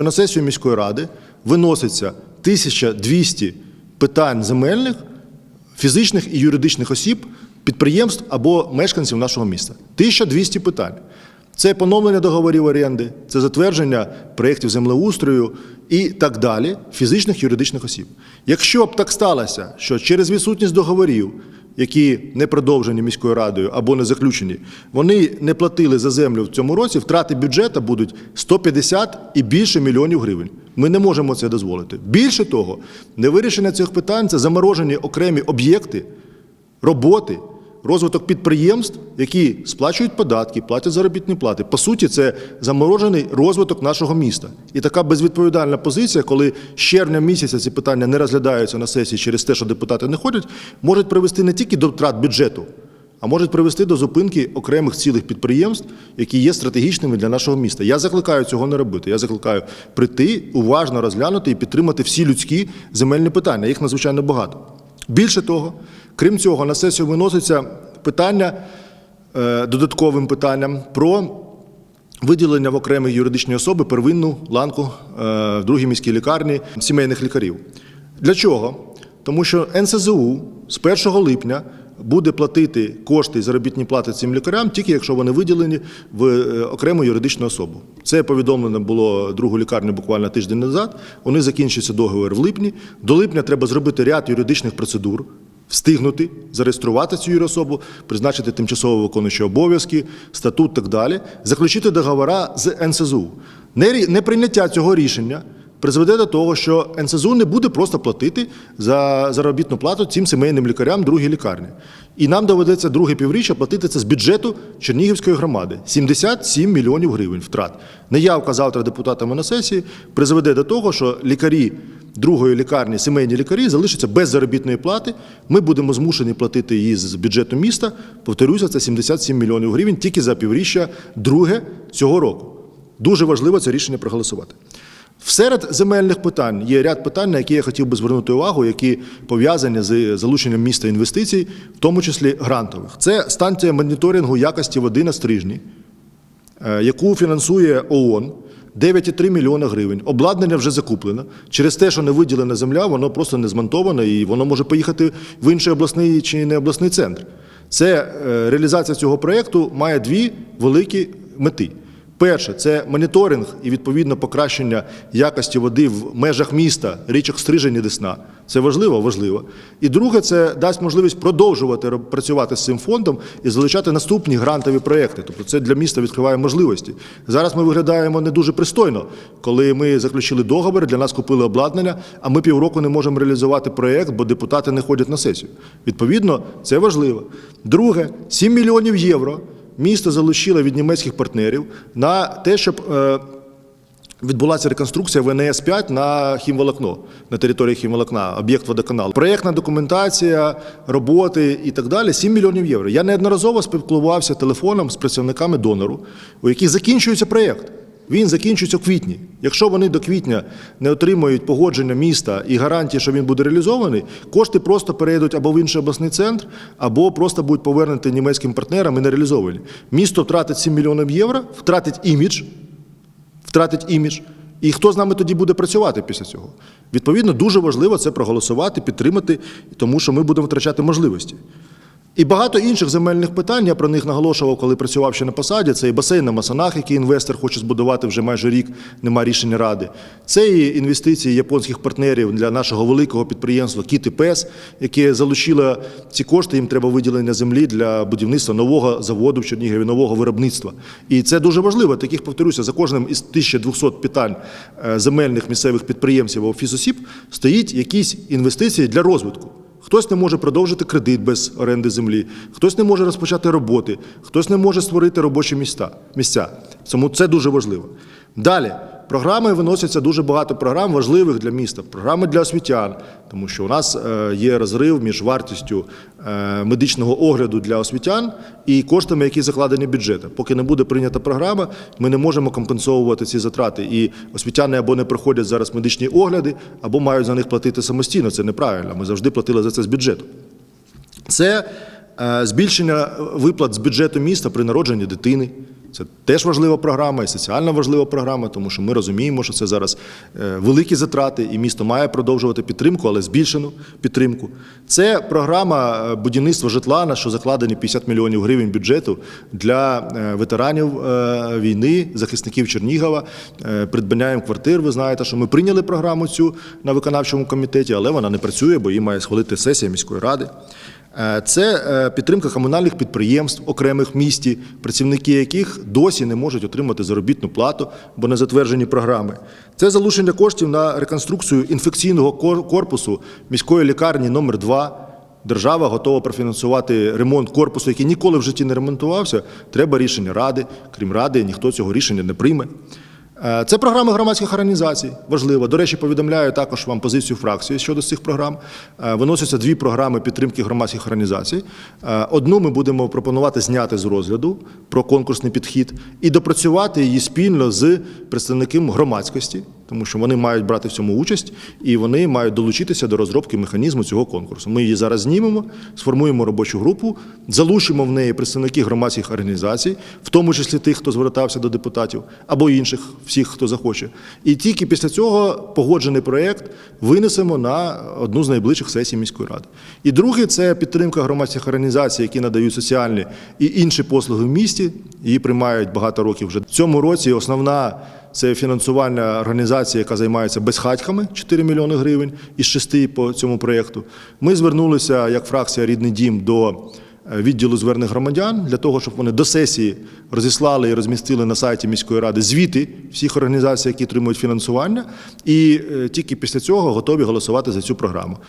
На сесію міської ради виноситься 1200 питань земельних, фізичних і юридичних осіб, підприємств або мешканців нашого міста. 1200 питань. Це поновлення договорів оренди, це затвердження проєктів землеустрою і так далі, фізичних юридичних осіб. Якщо б так сталося, що через відсутність договорів, які не продовжені міською радою або не заключені, вони не платили за землю в цьому році, втрати бюджету будуть 150 і більше мільйонів гривень. Ми не можемо це дозволити. Більше того, невирішення цих питань це заморожені окремі об'єкти, роботи, розвиток підприємств, які сплачують податки, платять заробітні плати. По суті, це заморожений розвиток нашого міста. І така безвідповідальна позиція, коли з червня місяця ці питання не розглядаються на сесії через те, що депутати не ходять, може привести не тільки до втрат бюджету, а може привести до зупинки окремих цілих підприємств, які є стратегічними для нашого міста. Я закликаю цього не робити. Я закликаю прийти, уважно розглянути і підтримати всі людські земельні питання. Їх надзвичайно багато. Більше того, крім цього, на сесію виноситься питання е, додатковим питанням про виділення в окремі юридичні особи первинну ланку е, в другій міській лікарні сімейних лікарів. Для чого? Тому що НСЗУ з 1 липня буде платити кошти заробітні плати цим лікарям, тільки якщо вони виділені в е, окрему юридичну особу. Це повідомлено було другу лікарню буквально тиждень назад. Вони закінчується договір в липні. До липня треба зробити ряд юридичних процедур. Встигнути зареєструвати цю юрособу, призначити тимчасово виконуючі обов'язки, статут так далі, заключити договора з НСЗУ. Нері- Неприйняття цього рішення призведе до того, що НСЗУ не буде просто платити за заробітну плату цим сімейним лікарям другій лікарні. І нам доведеться друге півріччя платити це з бюджету Чернігівської громади 77 мільйонів гривень втрат. Неявка завтра депутатами на сесії призведе до того, що лікарі другої лікарні, сімейні лікарі, залишаться без заробітної плати. Ми будемо змушені платити її з бюджету міста. Повторюся, це 77 мільйонів гривень тільки за півріччя друге цього року. Дуже важливо це рішення проголосувати. Серед земельних питань є ряд питань, на які я хотів би звернути увагу, які пов'язані з залученням міста інвестицій, в тому числі грантових. Це станція моніторингу якості води на стрижні, е, яку фінансує ООН. 9,3 мільйона гривень. Обладнання вже закуплено. Через те, що не виділена земля, воно просто не змонтоване і воно може поїхати в інший обласний чи не обласний центр. Це е, реалізація цього проєкту має дві великі мети. Перше це моніторинг і відповідно покращення якості води в межах міста, річок Стрижень і Десна. Це важливо, важливо. І друге, це дасть можливість продовжувати працювати з цим фондом і залучати наступні грантові проекти. Тобто це для міста відкриває можливості. Зараз ми виглядаємо не дуже пристойно, коли ми заключили договір, для нас купили обладнання, а ми півроку не можемо реалізувати проєкт, бо депутати не ходять на сесію. Відповідно, це важливо. Друге, 7 мільйонів євро місто залучило від німецьких партнерів на те, щоб е, відбулася реконструкція ВНС 5 на хімволокно на території хімволокна, об'єкт водоканалу. Проєктна документація, роботи і так далі 7 мільйонів євро. Я неодноразово спілкувався телефоном з працівниками донору, у яких закінчується проєкт. Він закінчується в квітні. Якщо вони до квітня не отримують погодження міста і гарантії, що він буде реалізований, кошти просто перейдуть або в інший обласний центр, або просто будуть повернуті німецьким партнерам і не реалізовані. Місто втратить 7 мільйонів євро, втратить імідж, втратить імідж. І хто з нами тоді буде працювати після цього? Відповідно, дуже важливо це проголосувати, підтримати, тому що ми будемо втрачати можливості. І багато інших земельних питань, я про них наголошував, коли працював ще на посаді. Це і басейн на Масанах, який інвестор хоче збудувати вже майже рік, нема рішення ради. Це і інвестиції японських партнерів для нашого великого підприємства Кіт і Пес, яке залучило ці кошти, їм треба виділення землі для будівництва нового заводу в Чернігові, нового виробництва. І це дуже важливо. Таких повторюся, за кожним із 1200 питань е, земельних місцевих підприємців або фізосіб стоїть якісь інвестиції для розвитку. Хтось не може продовжити кредит без оренди землі, хтось не може розпочати роботи, хтось не може створити робочі місця. місця. Тому це дуже важливо. Далі, програми виносяться дуже багато програм важливих для міста, програми для освітян, тому що у нас е, є розрив між вартістю е, медичного огляду для освітян і коштами, які закладені бюджетом. Поки не буде прийнята програма, ми не можемо компенсовувати ці затрати. І освітяни або не проходять зараз медичні огляди, або мають за них платити самостійно. Це неправильно. Ми завжди платили за це з бюджету. Це е, збільшення виплат з бюджету міста при народженні дитини. Це теж важлива програма і соціально важлива програма, тому що ми розуміємо, що це зараз е, великі затрати, і місто має продовжувати підтримку, але збільшену підтримку. Це програма е, будівництва житла, на що закладені 50 мільйонів гривень бюджету для е, ветеранів війни, захисників Чернігова, придбання квартир. Ви знаєте, що ми прийняли програму цю на виконавчому комітеті, але вона не працює, бо її має схвалити сесія міської ради. Е, Це е, підтримка комунальних підприємств окремих місті, працівники яких досі не можуть отримати заробітну плату, бо не затверджені програми. Це залучення коштів на реконструкцію інфекційного корпусу міської лікарні номер 2 Держава готова профінансувати ремонт корпусу, який ніколи в житті не ремонтувався. Треба рішення ради. Крім ради, ніхто цього рішення не прийме. Е, Це програми громадських організацій. Важливо. До речі, повідомляю також вам позицію фракції щодо цих програм. Е, Виносяться дві програми підтримки громадських організацій. Е, Одну ми будемо пропонувати зняти з розгляду про конкурсний підхід і допрацювати її спільно з представниками громадськості, тому що вони мають брати в цьому участь і вони мають долучитися до розробки механізму цього конкурсу. Ми її зараз знімемо, сформуємо робочу групу, залучимо в неї представників громадських організацій, в тому числі тих, хто звертався до депутатів, або інших, всіх, хто захоче. І тільки після цього погоджений проєкт винесемо на одну з найближчих сесій міської ради. І друге це підтримка громадських організацій, які надають соціальні і інші послуги в місті. Її приймають багато років вже. В цьому році основна це фінансування організації, яка займається безхатьками 4 мільйони гривень із 6 по цьому проєкту. Ми звернулися як фракція Рідний дім до е, відділу звернень громадян для того, щоб вони до сесії розіслали і розмістили на сайті міської ради звіти всіх організацій, які отримують фінансування, і е, тільки після цього готові голосувати за цю програму.